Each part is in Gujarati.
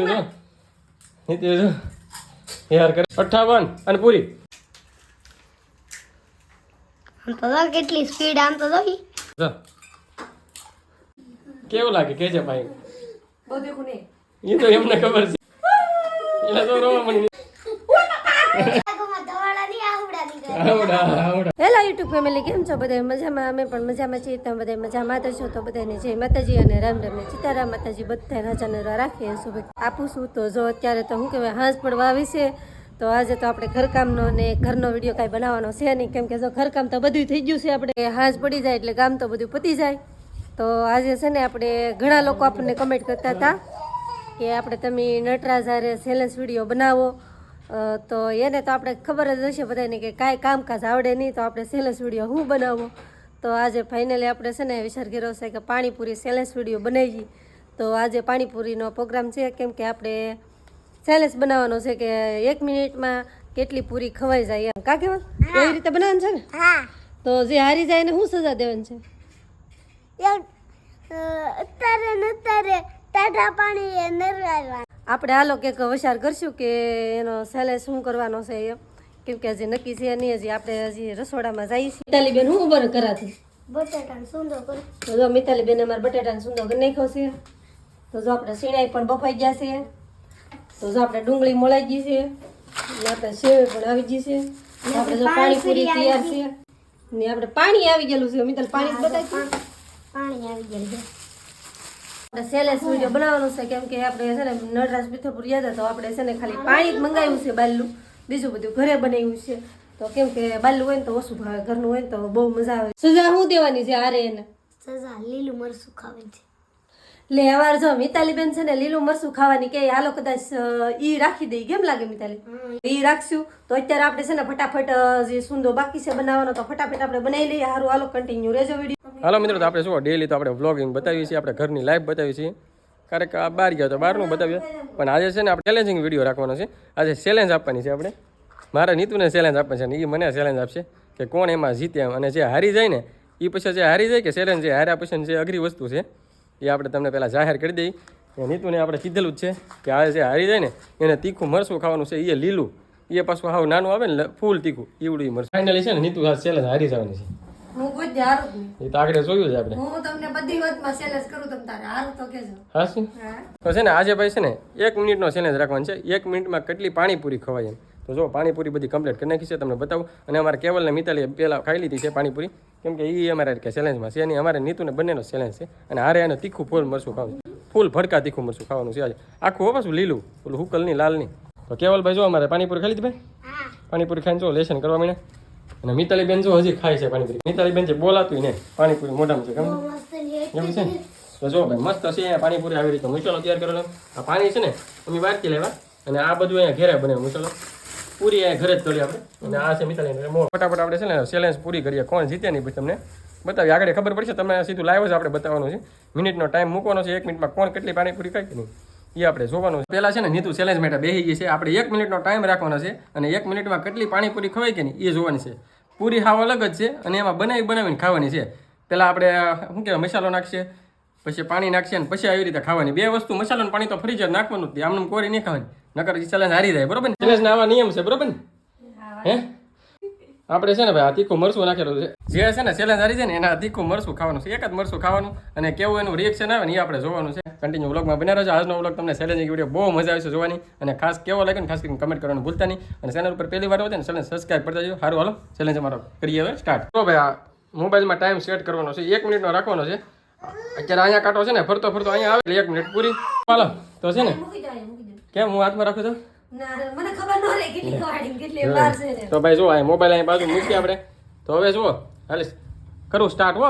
નીતિન જો નીતિન જો યાર કરે. અઠાવન અને પૂરી. આમ તો જો કેટલી સ્પીડ આમ તો જો. કેવું લાગે? કેજે ભાઈ. બહુ દેખું એ તો એમને ખબર છે. એટલે તો રોવા મળી હેલો યુટ્યુબ ફેમિલી કેમ છો બધા મજામાં? અમે પણ મજામાં છીએ તમે બધા મજામાં તો છો? તો બધાને જય માતાજી અને રામ રામ ને સીતારામ માતાજી બધા રાજાને રાખીએ શુભ આપું છું? તો જો અત્યારે તો શું કહેવાય હાંસ પડવા વાવી છે. તો આજે તો આપણે ઘરકામનો ને ઘરનો વીડિયો કાંઈ બનાવવાનો છે નહીં. કેમ કે જો ઘરકામ તો બધું થઈ ગયું છે આપણે. હાંસ પડી જાય એટલે કામ તો બધું પતી જાય. તો આજે છે ને આપણે ઘણા લોકો આપણને કમેન્ટ કરતા હતા કે આપણે તમે નટરાજ હારે સેલેન્સ વીડિયો બનાવો. તો એને તો આપણે ખબર જ હશે બધાને કે કાંઈ કામકાજ આવડે નહીં તો આપણે સેલેસ વીડિયો હું બનાવો? તો આજે ફાઇનલી આપણે છે ને વિચાર કર્યો છે કે પાણીપુરી સેલેસ વીડિયો બનાવીએ. તો આજે પાણીપુરીનો પ્રોગ્રામ છે કેમ કે આપણે સેલેસ બનાવવાનો છે કે એક મિનિટમાં કેટલી પૂરી ખવાઈ જાય એમ. કા કેવા એવી રીતે બનાવવાનું છે ને? હા. તો જે હારી જાય એને શું સજા દેવાની છે? અત્યારે અત્યારે ટાઢા પાણી એ નરવાડવા આપણે હાલો કંઈક વિચાર કરશું કે એનો સેલે શું કરવાનો છે એમ કેમ કે હજી નક્કી છે નહીં હજી આપણે હજી રસોડામાં જઈએ છીએ. મિતાલીબેન હું ઉભર કરાતી બટાટાને સૂંદો કરો. તો જો મિતાલીબેન અમારે બટાટાને સુંદર કરી નાખ્યો છે. તો જો આપણે સીણાઈ પણ બફાઈ ગયા છે. તો જો આપણે ડુંગળી મોળાઈ ગઈ છે. આપણે સેવ પણ આવી ગઈ છે. આપણે જો પાણીપુરી તૈયાર છે. ને આપણે પાણી આવી ગયેલું છે. મિતાલ પાણી જ બતાવી પાણી આવી ગયેલું છે. સેલેસ વીડિયો બનાવવાનું છે કેમ કે આપણે છે ને નળરાજ પિથોપુર યાદ તો આપણે છે ને ખાલી પાણી જ મંગાવ્યું છે બાલુ બીજું બધું ઘરે બનાવ્યું છે. તો કેમ કે બાલ્લું હોય ને તો ઓછું ભાવે ઘરનું હોય ને તો બહુ મજા આવે. સજા શું દેવાની છે આરે એને? સજા લીલું મરસું ખાવે છે. લે અવાર જો મિતાલીબેન છે ને લીલું મરસું ખાવાની કે હાલો કદાચ ઈ રાખી દઈ કેમ લાગે મિતાલી? ઈ રાખશું. તો અત્યારે આપણે છે ને ફટાફટ જે સુંદો બાકી છે બનાવવાનો તો ફટાફટ આપણે બનાવી લઈએ. સારું હાલો કન્ટિન્યુ રેજો વીડિયો હાલો મિત્રો, તો આપણે શું ડેલી તો આપણે વ્લોગિંગ બતાવીએ છીએ, આપણે ઘરની લાઈફ બતાવીએ છીએ. ક્યારેક બહાર ગયા તો બહારનું બતાવીએ. પણ આજે છે ને આપણે ચેલેન્જિંગ વીડિયો રાખવાનો છે. આજે ચેલેન્જ આપવાની છે આપણે. મારા નીતુને ચેલેન્જ આપવાની છે ને એ મને ચેલેન્જ આપશે કે કોણ એમાં જીતે અને જે હારી જાય ને એ પછી જે હારી જાય કે ચેલેન્જ જે હાર્યા પછી જે અઘરી વસ્તુ છે, એ આપણે તમને પહેલાં જાહેર કરી દઈએ નીતુને આપણે કીધેલું જ છે કે આ જે હારી જાય ને, એને તીખું મરસું ખાવાનું છે એ લીલું. એ પાછું હાવ નાનું આવે ને ફૂલ તીખું એવડું મરસું ફાઇનલી છે ને, નીતુ ચેલેન્જ હારી જવાની છે. હું કોઈ હારું જ એ તો આગળ જોયું છે આપણે. હું તમને બધી વાતમાં સેલેસ કરું તમે તારે હારું તો કહેજો. હા શું? તો છે ને આજે ભાઈ છે ને એક મિનિટનો ચેલેન્જ રાખવાનો છે. એક મિનિટમાં કેટલી પાણીપુરી ખવાય એમ. તો જો પાણીપુરી બધી કમ્પ્લીટ કરી નાખી છે તમને બતાવું. અને અમારે કેવલને મિતાલીએ પહેલાં ખાઈ લીધી છે પાણીપુરી. કેમ કે એ અમારે કે ચેલેન્જમાં છે અને અમારે નીતુને બંનેનો ચેલેન્જ છે. અને હારે એને તીખું ફૂલ મરશું ખાવું ફૂલ ભડકા તીખું મરશું ખાવાનું છે આજે. આખું હો શું લીલું પેલું હુકલ લાલની. તો કેવલભાઈ જો અમારે પાણીપુરી ખાઈ લીધી ભાઈ? પાણીપુરી ખાઈને જો લેશન કરવા માંડે અને મિતાલી બેન જો હજી ખાય છે પાણીપુરી. મિતાલી બેન જે બોલાતું ને પાણીપુરી મોઢામાં છે કેમ? છે? ને તો જો ભાઈ મસ્ત છે અહીંયા પાણીપુરી આવી રીતે. મસાલો તૈયાર કરેલો આ પાણી છે ને અમે બહારથી લેવા અને આ બધું અહીંયા ઘરે બને મસાલો પૂરી અહીંયા ઘરે જ કરી આપણે. અને આ છે મિતાલી ફટાફટ આપણે છે ને ચેલેન્જ પૂરી કરીએ. કોણ જીતે નહીં પછી તમને બતાવી આગળ ખબર પડશે તમને સીધું લાઈવ જ આપણે બતાવવાનું છે. મિનિટનો ટાઈમ મૂકવાનો છે. એક મિનિટમાં કોણ કેટલી પાણીપુરી ખાય કે નહીં? એ આપણે જોવાનું છે. પહેલાં છે ને નીતુ ચેલેન્જ માટે બેસી ગઈ છે. આપણે એક મિનિટનો ટાઈમ રાખવાનો છે અને એક મિનિટમાં કેટલી પાણીપુરી ખવાય કે નહીં એ જોવાની છે. પૂરી હાવ અલગ જ છે અને એમાં બનાવી બનાવીને ખાવાની છે. પહેલાં આપણે શું કહેવાય મસાલો નાખશે પછી પાણી નાખશે અને પછી આવી રીતે ખાવાની. બે વસ્તુ મસાલો અને પાણી તો ફરી જ નાખવાનું જ. આમને કોરી નહીં ખાવાની. નકર ચેલેન્જ હારી જાય. બરોબર ને? ચેલેન્જ આવા નિયમ છે. બરોબર ને? હે. આપણે છે ને ભાઈ આ તીખું મરસું નાખેલું છે. જે છે ને સેલેન્જ હારી છે ને એના તીખું મરસું ખાવાનું છે. એક જ મરસું ખાવાનું અને કેવું એનું રિએક્શન આવે ને એ આપણે જોવાનું છે. કન્ટિન્યુ વ્લોગમાં બને રહેજો. આજનો વ્લોગ તમને ચેલેન્જિંગ વીડિયો બહુ મજા આવશે જોવાની. અને ખાસ કેવો લાગે ને ખાસ કરીને કમેન્ટ કરવાનું ભૂલતા નહીં. અને ચેનલ ઉપર પહેલી વાર હોય ને ચેનલ સબસ્ક્રાઈબ કરતા જજો. સારું હાલો. ચેલેન્જ અમારો કરીએ હવે સ્ટાર્ટ તો ભાઈ આ મોબાઈલમાં ટાઈમ સેટ કરવાનો છે. એક મિનિટનો રાખવાનો છે. અત્યારે અહીંયા કાંટો છે ને ફરતો ફરતો અહીંયા આવે. એક મિનિટ પૂરી. હાલો તો છે ને? કેમ હું હાથમાં રાખું ના મને ખબર ન રહે કેટલી ખવાડી કેટલી વાર છે તો ભાઈ જો આ મોબાઈલ અહીં બાજુ મૂકી આપણે. તો હવે જુઓ હાલે કરું સ્ટાર્ટ હો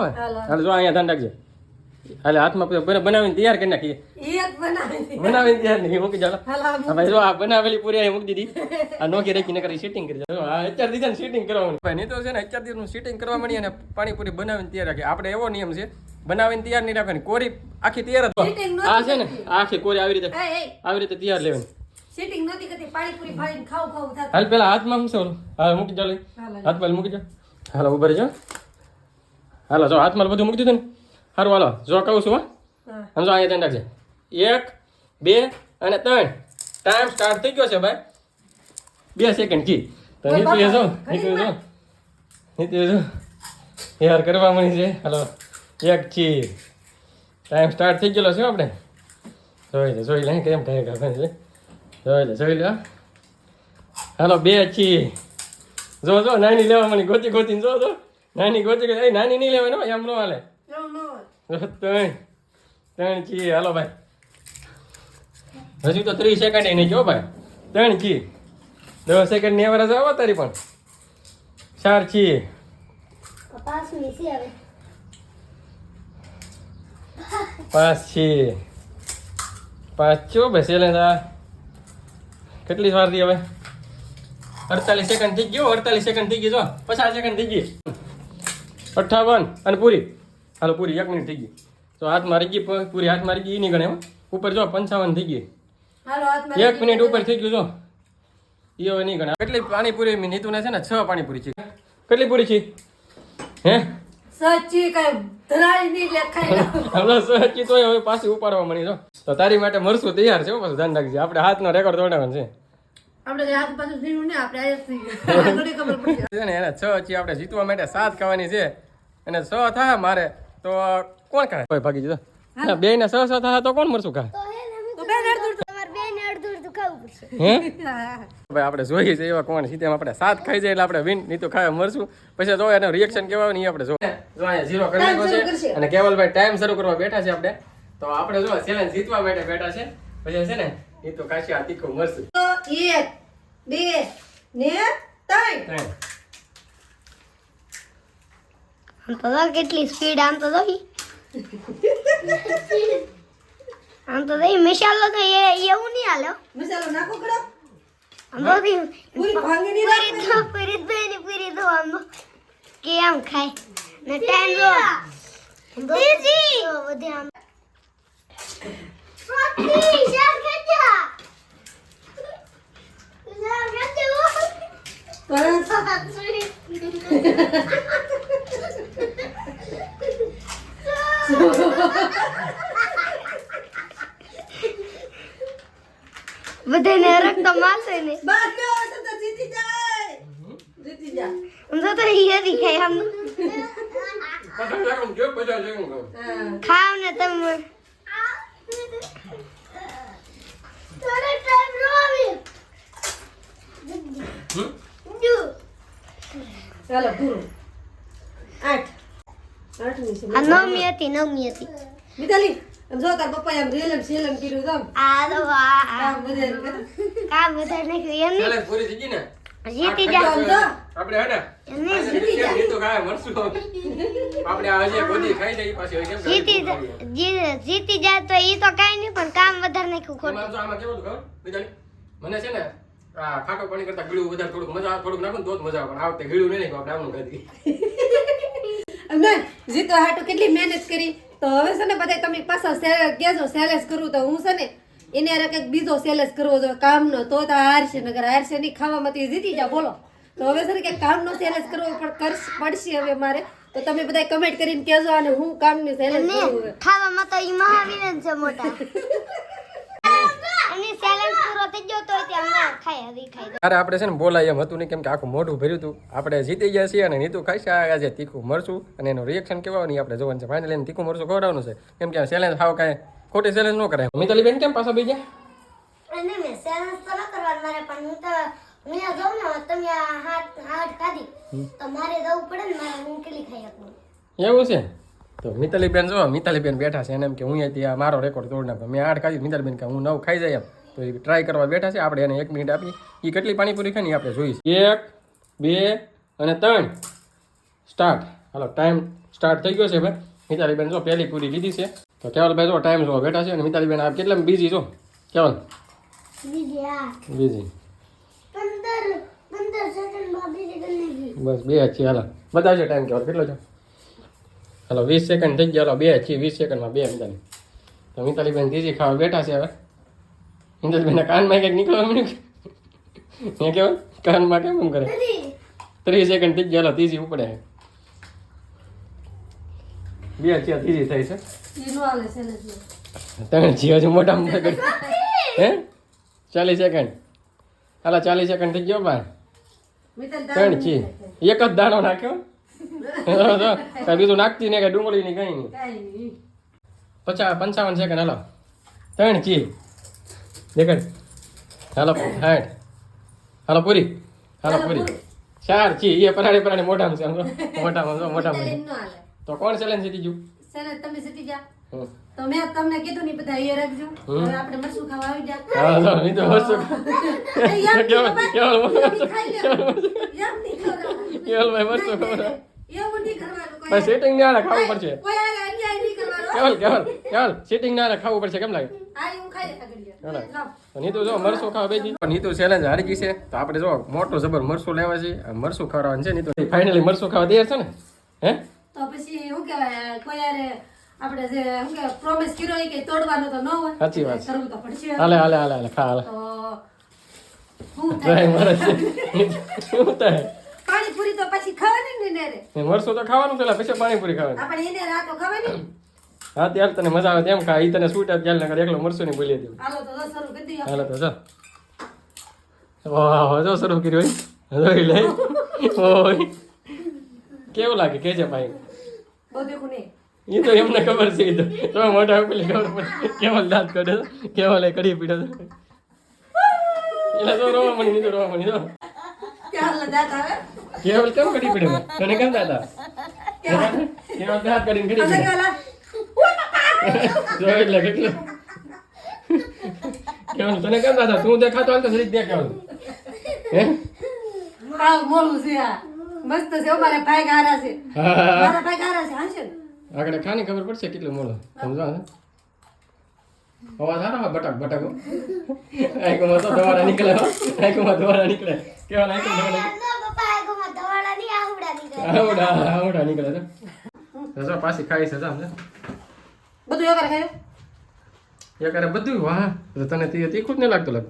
હાલે જો અહીંયા ધ્યાન રાખજે. હાલે હાથમાં બનાવીને તૈયાર કરી નાખીએ. એક બનાવી બનાવીને. તૈયાર નહીં મૂકી ભાઈ જો આ બનાવેલી પૂરી અહીં મૂકી દીધી. આ નોકી રાખીને કરી સીટિંગ કરી જાઓ આ અત્યાર દીધા સીટિંગ કરવાનું. ભાઈ નહીં તો છે ને અત્યાર દીધું સીટિંગ કરવા અને પાણીપુરી બનાવીને તૈયાર રાખીએ આપણે એવો નિયમ છે બનાવીને તૈયાર નહીં રાખવાની. કોરી આખી તૈયાર જ આ છે ને આખી કોરી આવી રીતે આવી રીતે તૈયાર લેવાની. સીટિંગ નહોતી કરતી પાણીપુરી ફાડીને ખાવ ખાવ થતું. હાલ પેલા હાથમાં શું છે? ઓલું? હા મૂકી જાઓ હાથ હાલો. મૂકી જાઓ હાલો ઊભા રહેજો. હાલો જો હાથમાં બધું મૂકી દીધું ને. સારું હાલો. જો કહું છું હા. સમજો અહીંયા ધ્યાન રાખજે. એક બે અને ત્રણ. ટાઈમ સ્ટાર્ટ થઈ ગયો છે ભાઈ. બે સેકન્ડ કી? તો નીતુ એ જો નીકળી જો. નીતુ જો. યાર કરવા મળી છે. હાલો. એક ચી ટાઈમ સ્ટાર્ટ થઈ ગયેલો છે આપણે. જોઈ લે જોઈ લે કેમ થાય ખબર છે. જોઈ લે જોઈ લે. હાલો બે ચી. જો જો નાની લેવા મળી ગોતી ગોતીને જો જો. નાની ગોતી ગોતી એ નાની નહીં લેવાની હો, એમ નો હાલે. ત્રણ. ત્રણ ચી હાલો ભાઈ. હજુ તો ત્રીસ સેકન્ડ નહીં જો ભાઈ. ત્રણ છી દસ સેકન્ડની અવર આવો તારી પણ. ચાર છે પાંચ છી પાંચ ચો બેસે લે તા કેટલી વારથી હવે? અડતાલીસ સેકન્ડ થઈ ગયો અડતાલીસ સેકન્ડ થઈ ગઈ જો. પચાસ સેકન્ડ થઈ ગઈ. અઠ્ઠાવન અને પૂરી. હાલો પૂરી એક મિનિટ થઈ ગઈ. તો હાથ મારી ગઈ પૂરી હાથ મારી ગઈ નહીં ગણે ઉપર જો પંચાવન થઈ ગઈ. એક મિનિટ ઉપર થઈ ગયું જો. એ હવે નહીં ગણે. કેટલી પાણીપુરી નીતુને છે ને છ પાણીપુરી છે. કેટલી પૂરી છે? હે? સચ્ચી કઈ ધરાઈ નહીં લે હવે સચ્ચી તો હવે પાછી ઉપાડવા મળી જો. તો તારી માટે મરશું તૈયાર છે બસ પાછું ધ્યાન રાખજે. આપણે હાથનો રેકોર્ડ તોડવાનો છે. આપણે હાથ પાછું ધીરું ને આપણે આયસ થઈ ગયું ખબર પડી ને એને છ ચી આપણે જીતવા માટે સાત ખાવાની છે. અને છ થાય મારે તો કોણ ખાય? કોઈ ભાગી જતો બે ને છ છ થાય તો કોણ મરશું ખાય? આપણે જોઈએ છે એવા કોણ સીધે આપણે સાત ખાઈ જાય એટલે આપણે વિન નહીં તો ખાય મરશું. પછી જો એનો રિએક્શન કેવા આવે ને એ આપણે જો અહીંયા ઝીરો કરી છે. અને કેવલભાઈ ટાઈમ શરૂ કરવા બેઠા છે આપણે. તો આપણે જો ચેલેન્જ જીતવા માટે બેઠા છે. પછી છે ને એ તો કાશી આ તીખું મરશું. એક બે ને ત્રણ આમ તો જો કેટલી સ્પીડ આમ તો જો ઈ. આમ તો જો ઈ મસાલો તો એ એવું નહીં હાલો મસાલો નાખો કરો આમ તો પૂરી ભાંગી નહીં પૂરી તો પૂરી તો એની પૂરી તો આમ તો કે આમ ખાય ને ટાઈમ જો દીદી બધે આમ સ્વાતી શાક ખાજા શાક બધાને રક્ત માસે ને. બસ તો તો જીતી જાય. જીતી જા. આમ તો ખાવ ને તમે. થોડો ટાઈમ રોવી. હમ? જો ચાલો પૂરું. આઠ. નવમી હતી નવમી હતી. મિતાલી જો તાર પપ્પાએ આમ રેલમ સેલમ કર્યું તો આ તો આ કા બધા નાખ્યું એમ ચેલેન્જ પૂરી થઈ ગઈ ને? જીતી જા. આપણે જીતી જા. એ તો ખાય મરશું આપણે આ ગોદી ખાઈ જાય પાછી કેમ જીતી જીતી જાય તો ઈ તો કાઈ નહીં પણ કામ વધારે નાખ્યું ખોટું. આમાં કેવું ખબર? બીજાની? મને છે ને આ ખાટો પાણી કરતા ગળ્યું વધારે થોડુંક મજા થોડુંક નાખું ને તો જ મજા આવે પણ આ વખતે ગળ્યું નહીં નાખ્યું આપણે આમનું ખાધી મેં જીતો હાટું કેટલી મહેનત કરી તો હવે છે ને બધા તમે પાછા કેજો સેલેસ કરવું તો હું છે ને એને હારે કંઈક બીજો સેલેસ કરવો જોઈએ કામનો તો તો હારશે નગર હારશે નહીં ખાવામાં જીતી જા બોલો. તો હવે છે ને કે કામનો સેલેસ કરવો પણ કરશ પડશે હવે મારે. તો તમે બધા કમેન્ટ કરીને કહેજો અને હું કામની સેલેસ કરું ખાવામાં તો ઈ મહાવીર જ છે મોટા. સેલેન્સ ગયો તો ત્યાં ખાય હજી ખાઈ અરે આપણે છે ને બોલાય એમ હતું નહીં કેમ કે આખું મોઢું ભર્યું હતું. આપણે જીતી ગયા છીએ અને નીતુ ખાઈ છે આજે તીખું મરશું અને એનું રિએક્શન કેવા નહીં આપણે જોવાનું છે. ફાઇનલી તીખું મરશું ખવડાવવાનું છે. કેમ કે ચેલેન્જ હાવ કાંઈ ખોટી ચેલેન્જ ન કરાય. મિતાલી બેન કેમ પાછા બીજા અને મેં સેલેન્સ તો ન કરવાનું મારે પણ હું તો હું જાઉં ને તમે હાથ હાથ ખાધી તો મારે જવું પડે ને મારે હું કેટલી ખાઈ શકું? એવું છે? તો મિતાલી બેન જો મિતાલી બેન બેઠા છે એને એમ કે હું અહીંયા મારો રેકોર્ડ તોડ નાખો. મેં આઠ ખાધી મિતાલી બેન કે હું નવ ખાઈ જાય એમ. તો એ ટ્રાય કરવા બેઠા છે. આપણે એને એક મિનિટ આપી એ કેટલી પાણીપુરી ખાઈ ને આપણે જોઈશું એક બે અને ત્રણ. સ્ટાર્ટ હાલો ટાઈમ સ્ટાર્ટ થઈ ગયો છે ભાઈ. મિતાલીબેન જો પહેલી પૂરી લીધી છે. તો કેવલભાઈ જો ટાઈમ જો બેઠા છે અને મિતાલીબેન આ કેટલા બીજી છો? કેવલ? બીજી બસ બે છીએ હાલો બધા છે ટાઈમ કેવલ કેટલો છે. હાલો વીસ સેકન્ડ થઈ ગયા. હાલો બે છીએ વીસ સેકન્ડમાં બે મિતાલી. તો મિતાલી બેન ત્રીજી ખાવા બેઠા છે હવે. બેન કાનમાં કંઈક નીકળવા મળ્યું હે કહેવાય કાનમાં કેમ એમ કરે? ત્રીસ. સેકન્ડ થઈ ગયા ત્રીજી ઉપડે. બે અત્યારે ત્રીજી થઈ છે. તમે જીઓ છો ત્રણ જી હજુ મોટા મોટા કરી. હે? ચાલીસ સેકન્ડ હાલા ચાલીસ સેકન્ડ થઈ ગયો બા ત્રણ ચી એક જ દાણો નાખ્યો? બીજું નાખતી ને કે ડુંગળી ની કઈ નહીં. પચાસ પંચાવન સેકન્ડ હાલો. ત્રણ ચી દેખાડ હાલો હાઠ હાલો પૂરી. હાલો પૂરી. ચાર ચી એ પરાડે પરાડે મોઢામાં છે મોઢામાં છો મોઢામાં. છે. તો કોણ ચેલેન્જ જીતી ગયું તમે જીતી ગયા. તો મેં તમને કીધું નહીં બધા એ રાખજો. હવે આપણે મરસું ખાવા આવી હા નહીં તો કેવલ કેવલ ખબર એવું નહીં કરવાનું કોઈ. ભાઈ સેટિંગ ખાવું પડશે. કોઈ હારે અન્યાય નહીં કરવાનો. કેવલ કેવલ કેવલ સેટિંગ ના ખાવું પડશે. કેમ લાગે? હું. નીતુ જો મરસું ખાવા બેજી નીતુ ચેલેન્જ હારી ગઈ છે. તો આપણે જો મોટો જબર મરસું લેવા છે. મરસું ખાવાનું છે નીતુ. ફાઇનલી મરસું ખાવા તૈયાર છે ને? હે? તો પછી શું કહેવાય કોઈ આપણે જે શું કહેવાય પ્રોમિસ કર્યો કે તોડવાનો તો ન હોય સાચી વાત કરવું તો પડશે. હાલે હાલે હાલે હાલે ખા હાલે. થાય? મારે થાય? પાણીપુરી તો પછી ખાવાની ને રે. મરસું તો ખાવાનું પેલા પછી પાણીપુરી ખાવાની. આપણે એને રાતો ખાવાની? હા ત્યારે તને મજા આવે તેમ કા ઈ તને સૂટ આપ ત્યારે નકર એકલો મરસું નહીં બોલી દેવું. હાલો તો કરી ચાલ. વાહ જો શરૂ કર્યું હોય. જોઈ લઈ ઓય. કેવું લાગે? કેજે ભાઈ? બહુ એ તો એમને ખબર છે તો. તમે મોટા પેલી ખબર પડે. કેવલ દાંત કાઢે છે? કેવલ એ કઢી પીડે છે? એટલે તો રોવા મળી નહીં તો રોવા મળી તો કેવલ કેમ કઢી પીડે તને કેમ આવે? કેવલ દાંત કાઢીને કઢી પીડે જો એટલે કેટલું કેવલ તને કેમ દાદા? તું દેખાતો હાલ તો જરીક દે કેવલ હે મારું મોળું છે આ. મસ્ત છે અમારે ભાઈ ગારા છે. મારા ભાઈ ગારા છે હાશે આગળ ખાની ખબર પડશે કેટલું મોડું સમજો ને અવાજ સારો આવે? બટક બટાકો આંખોમાં તો દવાડા નીકળે. આંખોમાં દવાડા નીકળે. કેવા આંખો દવાડા ના આ આવડા નીકળે. આવડા આવડા નીકળે છે પાછી ખાઈ છે જામ બધું એકાર ખાયું એ બધું? વાહ તો તને તે તીખું જ નહીં લાગતું લાગ.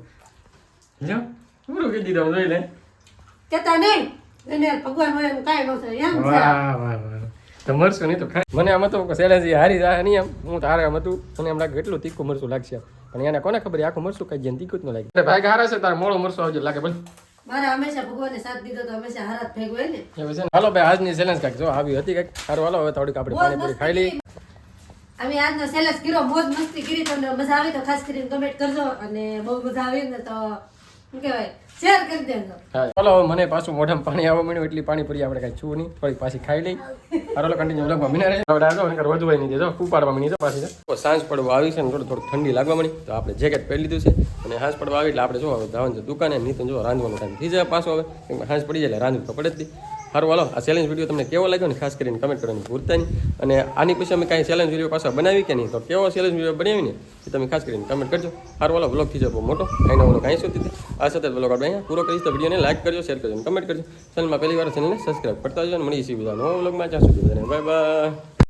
લ્યો પૂરું કીધી દઉં જોઈ લે કેતા નહીં. એને ભગવાન હોય એમ કાંઈ ન થાય. એમ વાહ વાહ વાહ. તો મરશું નહીં તો ખાય મને આમ હતું શૈલેષજી હારી જાય નહીં એમ હું તારે આમ હતું. મને એમ લાગે એટલું તીખું મરશું લાગશે. પણ એને કોને ખબર આખું મરશું કઈ જાય તીખું જ ન લાગે. ભાઈ હારા છે તારે મોળું મરશું આવજો લાગે ભલે. મારે હંમેશા ભગવાને સાથ દીધો તો હંમેશા હારાત ભેગ હોય ને. છે હાલો ભાઈ આજની ચેલેન્જ કાંઈક જો આવી હતી કાંઈક? સારું હાલો હવે થોડીક આપણે પાણી પાણીપુરી ખાઈ લઈ અમે આજનો સેલસ કર્યો, મોજ મસ્તી કરી, તમને મજા આવી તો ખાસ કરીને કમેન્ટ કરજો અને બહુ મજા આવી ને તો, શું કહેવાય મને પાછું મોઢામાં પાણી આવવા મળ્યું એટલી પાણીપુરી આપણે કાંઈ છું નહીં. થોડીક પાછી ખાઈ લઈ. હાલો કન્ટિન્યુ બ્લોગમાં મિના રહે હવે આજો નકર નહીં દેજો તો તો સાંજ પડવા આવી છે ને થોડું થોડું ઠંડી લાગવા મળી તો આપણે જેકેટ પહેરી લીધું છે. અને હાંસ પડવા આવી એટલે આપણે જો, હવે જવાનું છે દુકાને. નીતન જો, રાંધવાનો ટાઈમ થઈ જાય પાછો હવે. હાંસ પડી જાય એટલે રાંધવું તો પડે જ નહીં. સારું હાલો. આ ચેલેન્જ વીડિયો તમને કેવો લાગ્યો ને ખાસ કરીને કમેન્ટ કરવાની ભૂલતા નહીં. અને આની પછી અમે કાંઈ ચેલેન્જ વીડિયો પાછા બનાવી કે નહીં? તો કેવો ચેલેન્જ વીડિયો બનાવીને એ તમે ખાસ કરીને કમેન્ટ કરજો. સારું હાલો. બ્લોગ થઈ જાય મોટો. કાંઈ નવો કાંઈ શું થતી આ સાથે બ્લોગ આપણે અહીંયા પૂરો કરીશ. તો વિડીયોને લાઈક કરજો શેર કરજો કમેન્ટ કરજો. ચેનલમાં પહેલી વાર ચેનલને સબસ્ક્રાઈબ કરતા જજો અને મળીએ છીએ બધા નવા બ્લોગમાં જ્યાં સુધી બાય બાય